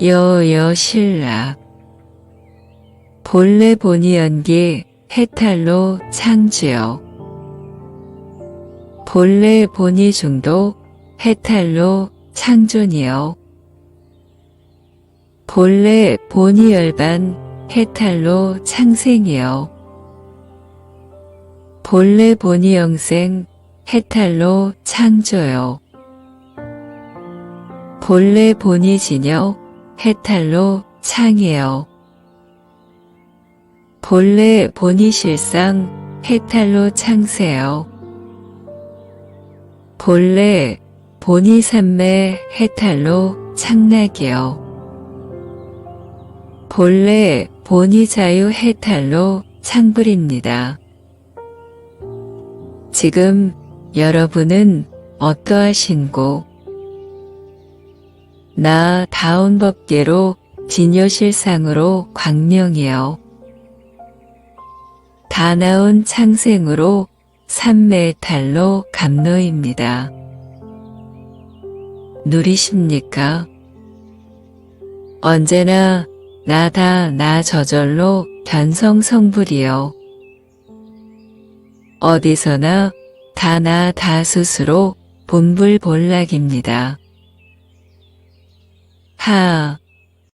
여여 신락. 본래 본이 연기 해탈로 창주요 본래 본이 중도 해탈로 창존이요 본래 본이 열반 해탈로 창생이요 본래 본이 영생 해탈로 창조요 본래 본이 진여 해탈로 창이요 본래 본이 실상 해탈로 창세요 본래 본이 삼매 해탈로 창락이요 본래 본이 자유 해탈로 창불입니다. 지금 여러분은 어떠하신고? 나 다운 법계로 진여실상으로 광명이요. 다 나온 창생으로 삼매탈로 감노입니다. 누리십니까? 언제나 나다 나 저절로 변성성불이요. 어디서나 다나 다 스스로 본불본락입니다. 하,